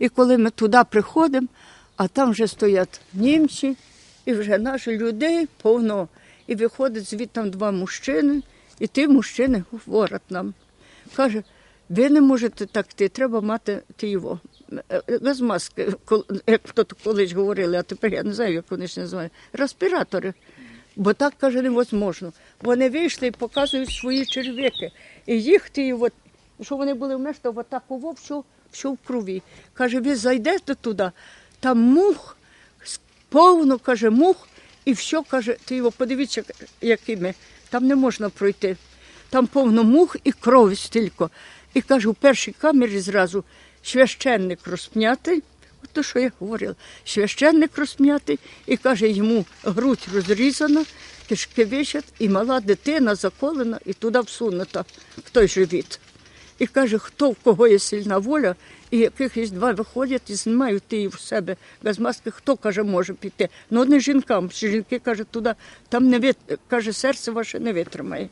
І коли ми туди приходимо, а там вже стоять німці, і вже наші людей повно. І виходить звідти два мужчини, і ті мужчини говорять нам. Каже, ви не можете так йти, треба мати його. е, Без маски, як то колись говорили, а тепер я не знаю, як вони ж називають. Респіратори. Бо так каже невозможно. Вони вийшли і показують свої черв'яки. І їх ті, от, що вони були в атаку вов, що, що в крові. Каже, ви зайдете туди, там мух, повно, каже, мух, і все, каже, ти його подивіться, якими. Там не можна пройти. Там повно мух і крові стільки. І каже, у першій камері зразу священник розпнятий. От то, що я говорила. Священник розп'ятий і каже, йому грудь розрізана, кишки вищать, і мала дитина заколена і туди всунута в той живіт. І каже, хто в кого є сильна воля, і якихось два виходять і знімають ти в себе без маски, хто каже, може піти. Ну не жінкам. Жінки каже, туди там не вит... каже, серце ваше не витримає.